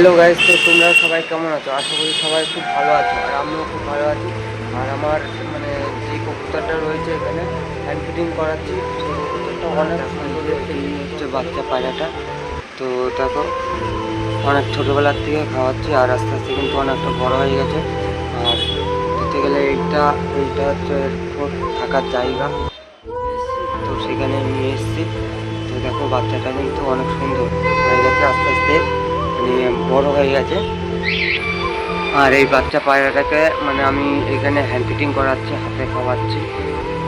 Hello guys, তো তোমরা সবাই কেমন আছো? আশা করি সবাই খুব ভালো আছো, আর আমিও খুব ভালো আছি। আর আমার মানে যে কবুতরটা রয়েছে এখানে হ্যান্ড ফিটিং করাচ্ছি। সেই অনেক সুন্দর হচ্ছে বাচ্চা পায়রাটা। তো দেখো, অনেক ছোটোবেলার থেকে খাওয়াচ্ছি, আর আস্তে আস্তে কিন্তু অনেকটা বড় হয়ে গেছে। আর দিতে গেলে এইটা এইটা হচ্ছে থাকার জায়গা। তো সেখানে নিয়ে এসেছি। তো দেখো, বাচ্চাটা কিন্তু অনেক সুন্দর হয়ে গেছে আস্তে আস্তে। বড় হয়ে গেছে। আর এই বাচ্চা পায়রাটাকে মানে আমি এখানে হ্যান্ড ফিটিং করাচ্ছি, হাতে খাওয়াচ্ছি।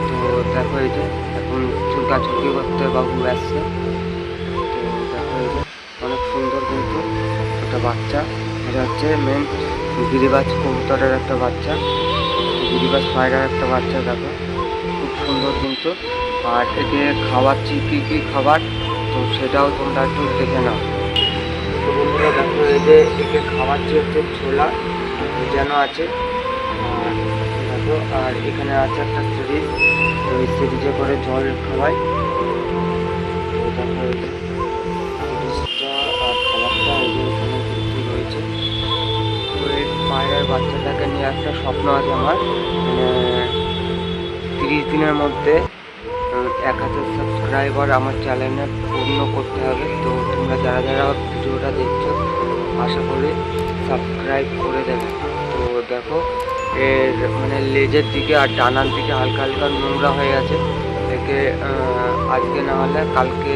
তো দেখো এই যে, এখন চুলকা চুলকি করতে বাবু আসছে। তো দেখো এই যে, অনেক সুন্দর কিন্তু একটা বাচ্চা। এটা হচ্ছে মেন গিরিবাজ কবুতরের একটা বাচ্চা। গিরিবাজ পায়রার একটা বাচ্চা, দেখো। খুব সুন্দর কিন্তু। আর একে খাওয়াচ্ছি কী কী খাবার, তো সেটাও তোমরা একটু দেখে নাও। তো বন্ধুরা দেখো যে একে খাওয়াচ্ছি হচ্ছে ছোলা, যেন আছে। আর দেখো, আর এখানে আছে একটা সিরিজ, তো এই সিরিজে করে জল খাওয়াই। তো দেখো সিরিজটা আর খাবারটা এখানে রয়েছে তো এই পায়রার বাচ্চাটাকে নিয়ে একটা স্বপ্ন আছে আমার। মানে তিরিশ দিনের মধ্যে এক হাজার সাবস্ক্রাইবার আমার চ্যানেলে পূর্ণ করতে হবে। তো তোমরা যারা যারা ভিডিওটা দেখছ, আশা করি সাবস্ক্রাইব করে দেবে। তো দেখো, এর মানে লেজের দিকে আর ডানার দিকে হালকা হালকা নোংরা হয়ে গেছে একে আজকে না হলে কালকে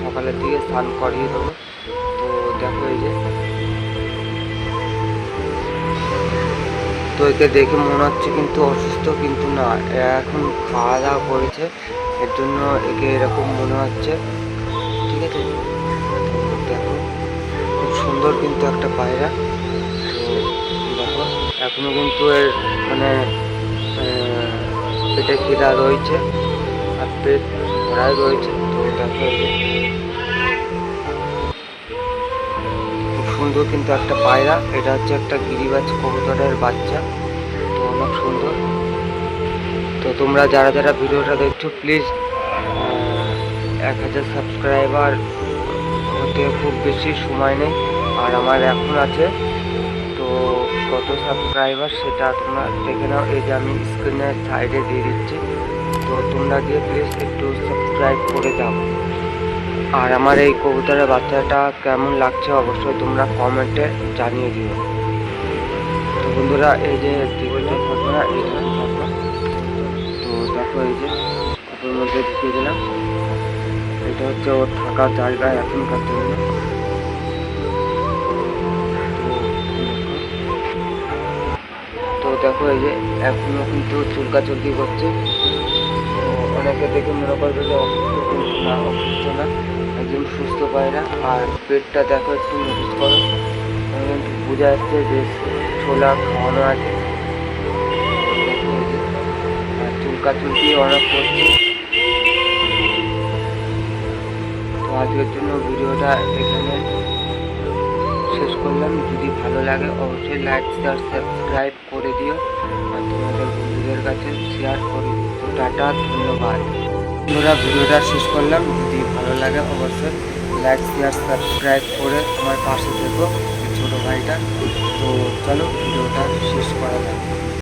সকালের দিকে স্নান করিয়ে দেবো। তো দেখো এই যে তো একে দেখে মনে হচ্ছে কিন্তু অসুস্থ, কিন্তু না এখন খাওয়া দাওয়া করেছে। এর জন্য একে এরকম মনে হচ্ছে। ঠিক আছে? দেখো, খুব সুন্দর কিন্তু একটা পায়রা। তো দেখো, এখনও কিন্তু এর মানে পেটে খিদা রয়েছে, আর পেট ভরাই রয়েছে। তো দেখো সুন্দর কিন্তু একটা পায়রা। এটা হচ্ছে একটা গিরিবাজ কবুতরের বাচ্চা। তো অনেক সুন্দর। তো তোমরা যারা যারা ভিডিওটা দেখছ প্লিজ এক হাজার সাবস্ক্রাইবার হতে খুব বেশি সময় নেই। আর আমার এখন আছে। তো কত সাবস্ক্রাইবার সেটা তোমরা দেখে নাও। এই যে আমি স্ক্রিনের সাইডে দিয়ে দিচ্ছি। তো তোমরা গিয়ে প্লিজ একটু সাবস্ক্রাইব করে দাও। আর আমার এই কবুতরের বাচ্চাটা কেমন লাগছে অবশ্যই তোমরা কমেন্টে জানিয়ে দিও। তো বন্ধুরা, এই যে দিকটা থাকবে না তো দেখো এই যে ওর মধ্যে ঢুকিয়ে দিলাম। এটা হচ্ছে ওর থাকার জায়গা এখনকার জন্য। তো দেখো। এই যে এখনও কিন্তু চুলকা চুলকি করছে অনেকে দেখে মনে করবে যে অসুস্থ না অসুস্থ না। একদম সুস্থ পায়রা, আর পেটটা দেখো একটু নোটিস করো। বোঝা যাচ্ছে যে ছোলা খাওয়ানো আছে। আর চুলকা চুলকি অনেক করছে। তো আজকের জন্য ভিডিওটা এখানে শেষ করলাম। যদি ভালো লাগে, অবশ্যই লাইক শেয়ার সাবস্ক্রাইব করে দিও। আর তোমাদের বন্ধুদের কাছে শেয়ার করে। দিও টাটা, ধন্যবাদ। বন্ধুরা ভিডিওটা শেষ করলাম। যদি ভালো লাগে অবশ্যই লাইক শেয়ার সাবস্ক্রাইব করে আমার পাশে থেকো ছোটো ভাইটা। তো চলো ভিডিওটা শেষ করা যাক।